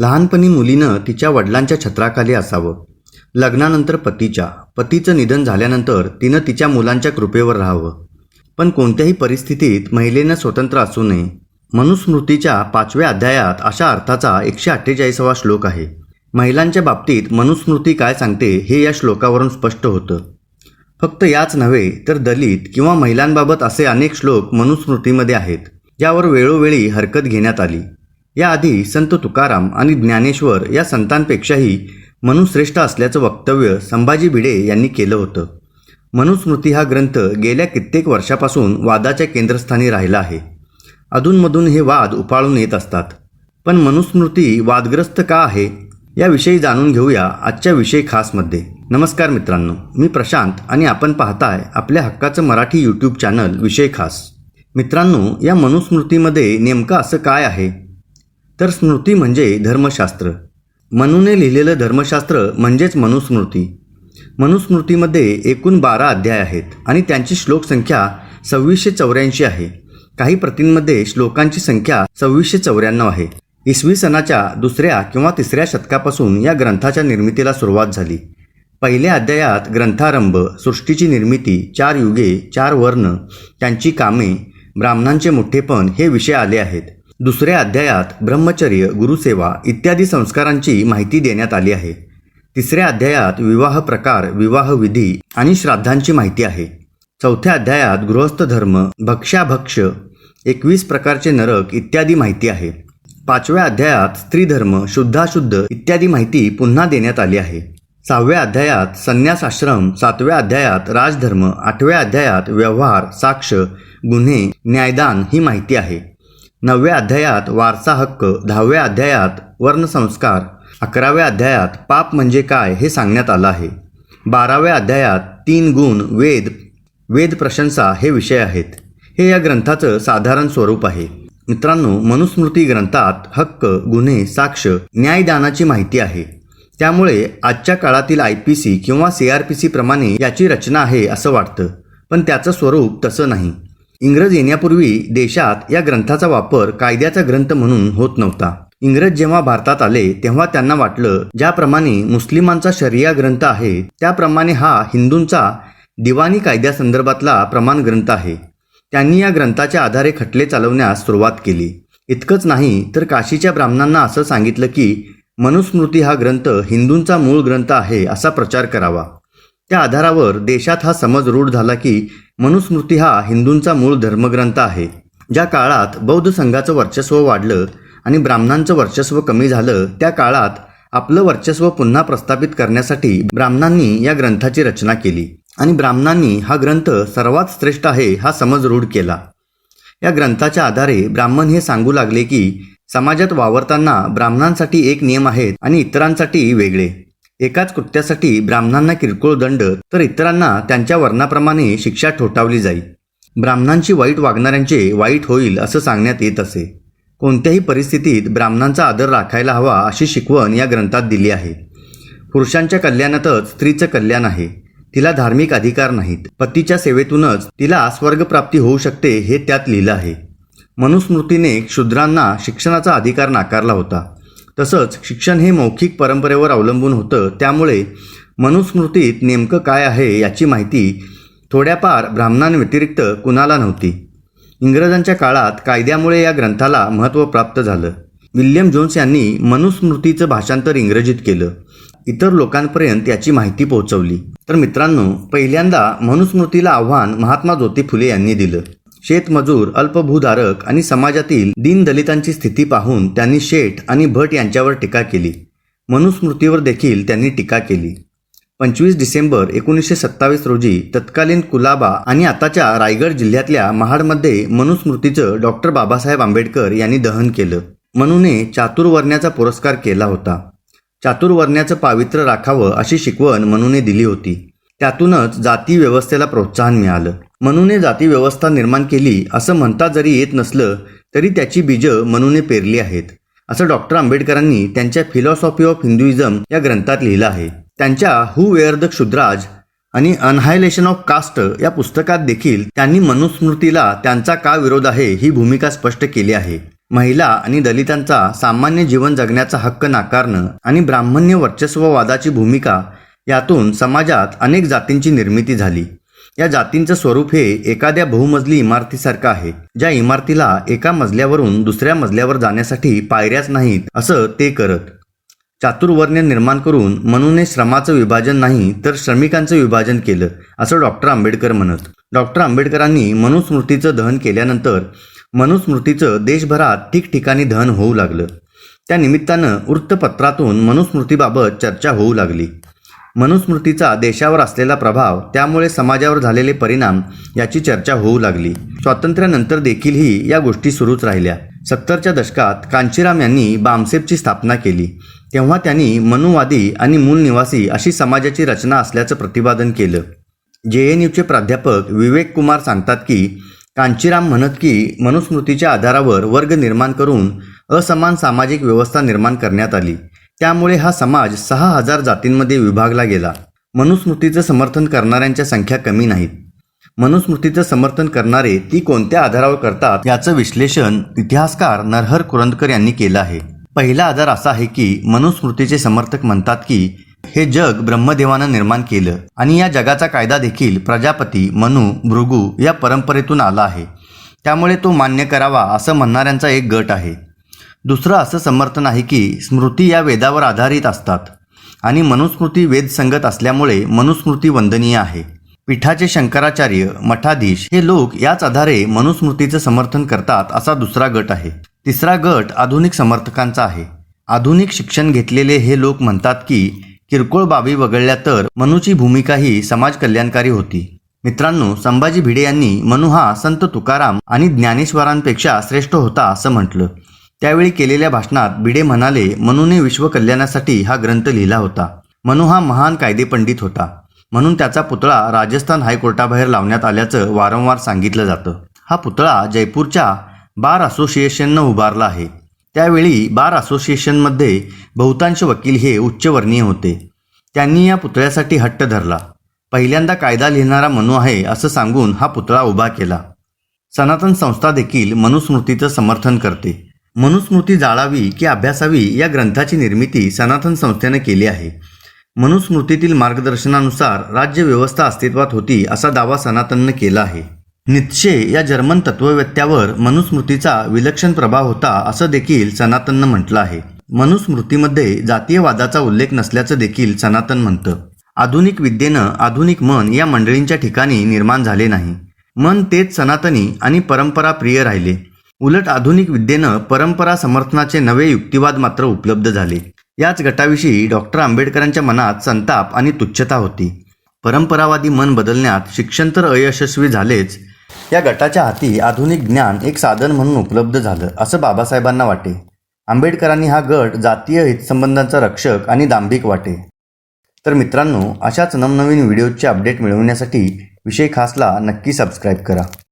लहानपणी मुलीनं तिच्या वडिलांच्या छत्राखाली असावं. लग्नानंतर पतीच्या. पतीचं निधन झाल्यानंतर तिनं तिच्या मुलांच्या कृपेवर राहावं. पण कोणत्याही परिस्थितीत महिलेनं स्वतंत्र असू नये. मनुस्मृतीच्या पाचव्या अध्यायात अशा अर्थाचा एकशे अठ्ठेचाळीसावा श्लोक आहे. महिलांच्या बाबतीत मनुस्मृती काय सांगते हे या श्लोकावरून स्पष्ट होतं. फक्त याच नव्हे तर दलित किंवा महिलांबाबत असे अनेक श्लोक मनुस्मृतीमध्ये आहेत. ज्यावर वेळोवेळी हरकत घेण्यात आली. याआधी संत तुकाराम आणि ज्ञानेश्वर या संतांपेक्षाही मनुश्रेष्ठ असल्याचं वक्तव्य संभाजी भिडे यांनी केलं होतं. मनुस्मृती हा ग्रंथ गेल्या कित्येक वर्षापासून वादाच्या केंद्रस्थानी राहिला आहे. अधूनमधून हे वाद उफाळून येत असतात. पण मनुस्मृती वादग्रस्त का आहे याविषयी जाणून घेऊया आजच्या विषय खासमध्ये. नमस्कार मित्रांनो मी प्रशांत आणि आपण पाहताय आपल्या हक्काचं मराठी यूट्यूब चॅनल विषय खास. मित्रांनो या मनुस्मृतीमध्ये नेमकं असं काय आहे? तर स्मृती म्हणजे धर्मशास्त्र. मनूने लिहिलेलं धर्मशास्त्र म्हणजेच मनुस्मृती. मनुस्मृतीमध्ये एकूण बारा अध्याय आहेत आणि त्यांची श्लोकसंख्या सव्वीसशे चौऱ्याऐंशी आहे. काही प्रतींमध्ये श्लोकांची संख्या सव्वीसशे चौऱ्याण्णव आहे. इसवी सणाच्या दुसऱ्या किंवा तिसऱ्या शतकापासून या ग्रंथाच्या निर्मितीला सुरुवात झाली. पहिल्या अध्यायात ग्रंथारंभ सृष्टीची निर्मिती चार युगे चार वर्ण त्यांची कामे ब्राह्मणांचे मोठेपण हे विषय आले आहेत. दुसऱ्या अध्यायात ब्रह्मचर्य गुरुसेवा इत्यादी संस्कारांची माहिती देण्यात आली आहे. तिसऱ्या अध्यायात विवाह प्रकार विवाह विधी आणि श्राद्धांची माहिती आहे. चौथ्या अध्यायात गृहस्थ धर्म भक्ष्याभक्ष एकवीस प्रकारचे नरक इत्यादी माहिती आहे. पाचव्या अध्यायात स्त्रीधर्म शुद्धाशुद्ध इत्यादी माहिती पुन्हा देण्यात आली आहे. सहाव्या अध्यायात संन्यास आश्रम सातव्या अध्यायात राजधर्म आठव्या अध्यायात व्यवहार साक्ष गुन्हे न्यायदान ही माहिती आहे. नवव्या अध्यायात वारसा हक्क दहाव्या अध्यायात वर्णसंस्कार अकराव्या अध्यायात पाप म्हणजे काय हे सांगण्यात आलं आहे. बाराव्या अध्यायात तीन गुण वेद वेद प्रशंसा हे विषय आहेत. हे या ग्रंथाचं साधारण स्वरूप आहे. मित्रांनो मनुस्मृती ग्रंथात हक्क गुन्हे साक्ष न्यायदानाची माहिती आहे. त्यामुळे आजच्या काळातील आय पी सी किंवा सी आर पी सी प्रमाणे याची रचना आहे असं वाटतं. पण त्याचं स्वरूप तसं नाही. इंग्रज येण्यापूर्वी देशात या ग्रंथाचा वापर कायद्याचा ग्रंथ म्हणून होत नव्हता. इंग्रज जेव्हा भारतात आले तेव्हा त्यांना वाटलं ज्याप्रमाणे मुस्लिमांचा शरिया ग्रंथ आहे त्याप्रमाणे हा हिंदूंचा दिवाणी कायद्यासंदर्भातला प्रमाण ग्रंथ आहे. त्यांनी या ग्रंथाच्या आधारे खटले चालवण्यास सुरुवात केली. इतकंच नाही तर काशीच्या ब्राह्मणांना असं सांगितलं की मनुस्मृती हा ग्रंथ हिंदूंचा मूळ ग्रंथ आहे असा प्रचार करावा. त्या आधारावर देशात हा समज रूढ झाला की मनुस्मृती हा हिंदूंचा मूळ धर्मग्रंथ आहे ज्या काळात बौद्ध संघाचं वर्चस्व वाढलं आणि ब्राह्मणांचं वर्चस्व कमी झालं त्या काळात आपलं वर्चस्व पुन्हा प्रस्थापित करण्यासाठी ब्राह्मणांनी या ग्रंथाची रचना केली. आणि ब्राह्मणांनी हा ग्रंथ सर्वात श्रेष्ठ आहे हा समज रूढ केला. या ग्रंथाच्या आधारे ब्राह्मण हे सांगू लागले की समाजात वावरताना ब्राह्मणांसाठी एक नियम आहेत आणि इतरांसाठी वेगळे. एकाच कृत्यासाठी ब्राह्मणांना किरकोळ दंड तर इतरांना त्यांच्या वर्णाप्रमाणे शिक्षा ठोठावली जाई. ब्राह्मणांची वाईट वागणाऱ्यांचे वाईट होईल असं सांगण्यात येत असे. कोणत्याही परिस्थितीत ब्राह्मणांचा आदर राखायला हवा अशी शिकवण या ग्रंथात दिली आहे. पुरुषांच्या कल्याणातच स्त्रीचं कल्याण आहे. तिला धार्मिक अधिकार नाहीत. पतीच्या सेवेतूनच तिला स्वर्गप्राप्ती होऊ शकते हे त्यात लिहिलं आहे. मनुस्मृतीने क्षुद्रांना शिक्षणाचा अधिकार नाकारला होता. तसंच शिक्षण हे मौखिक परंपरेवर अवलंबून होतं. त्यामुळे मनुस्मृतीत नेमकं काय आहे याची माहिती थोड्याफार ब्राह्मणांव्यतिरिक्त कुणाला नव्हती. इंग्रजांच्या काळात कायद्यामुळे या ग्रंथाला महत्त्व प्राप्त झालं. विल्यम जोन्स यांनी मनुस्मृतीचं भाषांतर इंग्रजीत केलं. इतर लोकांपर्यंत याची माहिती पोहोचवली. तर मित्रांनो पहिल्यांदा मनुस्मृतीला आव्हान महात्मा ज्योती फुले यांनी दिलं. शेतमजूर अल्पभूधारक आणि समाजातील दीनदलितांची स्थिती पाहून त्यांनी शेठ आणि भट यांच्यावर टीका केली. मनुस्मृतीवर देखील त्यांनी टीका केली. पंचवीस डिसेंबर एकोणीसशे सत्तावीस रोजी तत्कालीन कुलाबा आणि आताच्या रायगड जिल्ह्यातल्या महाडमध्ये मनुस्मृतीचं डॉक्टर बाबासाहेब आंबेडकर यांनी दहन केलं. मनूने चातुर्वर्ण्याचा पुरस्कार केला होता. चातुर्वर्ण्याचं पावित्र्य राखावं अशी शिकवण मनूने दिली होती. त्यातूनच जाती व्यवस्थेला प्रोत्साहन मिळालं. मनूने जाती व्यवस्था निर्माण केली असं म्हणता जरी येत नसलं तरी त्याची बीजं मनूने पेरली आहेत. असं डॉक्टर आंबेडकरांनी त्यांच्या फिलॉसॉफी ऑफ हिंदुइझम या ग्रंथात लिहिलं आहे. त्यांच्या हु वेअर द क्षुद्राज आणि अनहायलेशन ऑफ कास्ट या पुस्तकात देखील त्यांनी मनुस्मृतीला त्यांचा का विरोध आहे ही भूमिका स्पष्ट केली आहे. महिला आणि दलितांचा सामान्य जीवन जगण्याचा हक्क नाकारणं आणि ब्राह्मण्य वर्चस्ववादाची भूमिका यातून समाजात अनेक जातींची निर्मिती झाली. या जातींचं स्वरूप हे एखाद्या बहुमजली इमारतीसारखं आहे ज्या इमारतीला एका मजल्यावरून दुसऱ्या मजल्यावर जाण्यासाठी पायऱ्याच नाहीत असं ते करत. चातुर्वर्ण्य निर्माण करून मनूने श्रमाचं विभाजन नाही तर श्रमिकांचं विभाजन केलं असं डॉक्टर आंबेडकर म्हणत. डॉक्टर आंबेडकरांनी मनुस्मृतीचं दहन केल्यानंतर मनुस्मृतीचं देशभरात ठिकठिकाणी दहन होऊ लागलं. त्या निमित्तानं वृत्तपत्रातून मनुस्मृतीबाबत चर्चा होऊ लागली. मनुस्मृतीचा देशावर असलेला प्रभाव त्यामुळे समाजावर झालेले परिणाम याची चर्चा होऊ लागली. स्वातंत्र्यानंतर देखीलही या गोष्टी सुरूच राहिल्या. सत्तरच्या दशकात कांचीराम यांनी बामसेपची स्थापना केली. तेव्हा त्यांनी मनुवादी आणि मूल निवासी अशी समाजाची रचना असल्याचं प्रतिपादन केलं. जे एन यूचे प्राध्यापक विवेक कुमार सांगतात की कांचीराम म्हणत की मनुस्मृतीच्या आधारावर वर्ग निर्माण करून असमान सामाजिक व्यवस्था निर्माण करण्यात आली. त्यामुळे हा समाज सहा हजार जातींमध्ये विभागला गेला. मनुस्मृतीचं समर्थन करणाऱ्यांच्या संख्या कमी नाहीत. मनुस्मृतीचं समर्थन करणारे ती कोणत्या आधारावर करतात याचं विश्लेषण इतिहासकार नरहर कुरंदकर यांनी केलं आहे. पहिला आधार असा आहे की मनुस्मृतीचे समर्थक म्हणतात की हे जग ब्रह्मदेवानं निर्माण केलं आणि या जगाचा कायदा देखील प्रजापती मनु भृगू या परंपरेतून आला आहे. त्यामुळे तो मान्य करावा असं म्हणणाऱ्यांचा एक गट आहे. दुसरं असं समर्थन आहे की स्मृती या वेदावर आधारित असतात. आणि मनुस्मृती वेदसंगत असल्यामुळे मनुस्मृती वंदनीय आहे. पीठाचे शंकराचार्य मठाधीश हे लोक याच आधारे मनुस्मृतीचं समर्थन करतात असा दुसरा गट आहे. तिसरा गट आधुनिक समर्थकांचा आहे. आधुनिक शिक्षण घेतलेले हे लोक म्हणतात की किरकोळ बाबी वगळल्या तर मनूची भूमिका ही समाज कल्याणकारी होती. मित्रांनो संभाजी भिडे यांनी मनू हा संत तुकाराम आणि ज्ञानेश्वरांपेक्षा श्रेष्ठ होता असं म्हटलं. त्यावेळी केलेल्या भाषणात भिडे म्हणाले मनूने विश्वकल्याणासाठी हा ग्रंथ लिहिला होता. मनू हा महान कायदेपंडित होता. म्हणून त्याचा पुतळा राजस्थान हायकोर्टाबाहेर लावण्यात आल्याचं वारंवार सांगितलं जातं. हा पुतळा जयपूरच्या बार असोसिएशननं उभारला आहे. त्यावेळी बार असोसिएशनमध्ये बहुतांश वकील हे उच्चवर्णीय होते. त्यांनी या पुतळ्यासाठी हट्ट धरला. पहिल्यांदा कायदा लिहिणारा मनू आहे असं सांगून हा पुतळा उभा केला. सनातन संस्था देखील मनुस्मृतीचं समर्थन करते. मनुस्मृती जाळावी की अभ्यासावी या ग्रंथाची निर्मिती सनातन संस्थेनं केली आहे. मनुस्मृतीतील मार्गदर्शनानुसार राज्यव्यवस्था अस्तित्वात होती असा दावा सनातननं केला आहे. नित्शे या जर्मन तत्ववेत्यावर मनुस्मृतीचा विलक्षण प्रभाव होता असं देखील सनातननं म्हटलं आहे. मनुस्मृतीमध्ये जातीयवादाचा उल्लेख नसल्याचं देखील सनातन म्हणतं. आधुनिक विद्येनं आधुनिक मन या मंडळींच्या ठिकाणी निर्माण झाले नाही. मन तेच सनातनी आणि परंपरा प्रिय राहिले. उलट आधुनिक विद्येनं परंपरा समर्थनाचे नवे युक्तिवाद मात्र उपलब्ध झाले. याच गटाविषयी डॉक्टर आंबेडकरांच्या मनात संताप आणि तुच्छता होती. परंपरावादी मन बदलण्यात शिक्षण तर अयशस्वी झालेच. या गटाच्या हाती आधुनिक ज्ञान एक साधन म्हणून उपलब्ध झालं असं बाबासाहेबांना वाटे. आंबेडकरांनी हा गट जातीय हितसंबंधांचा रक्षक आणि दांभिक वाटे. तर मित्रांनो अशाच नवनवीन व्हिडिओचे अपडेट मिळवण्यासाठी विषय खासला नक्की सबस्क्राईब करा.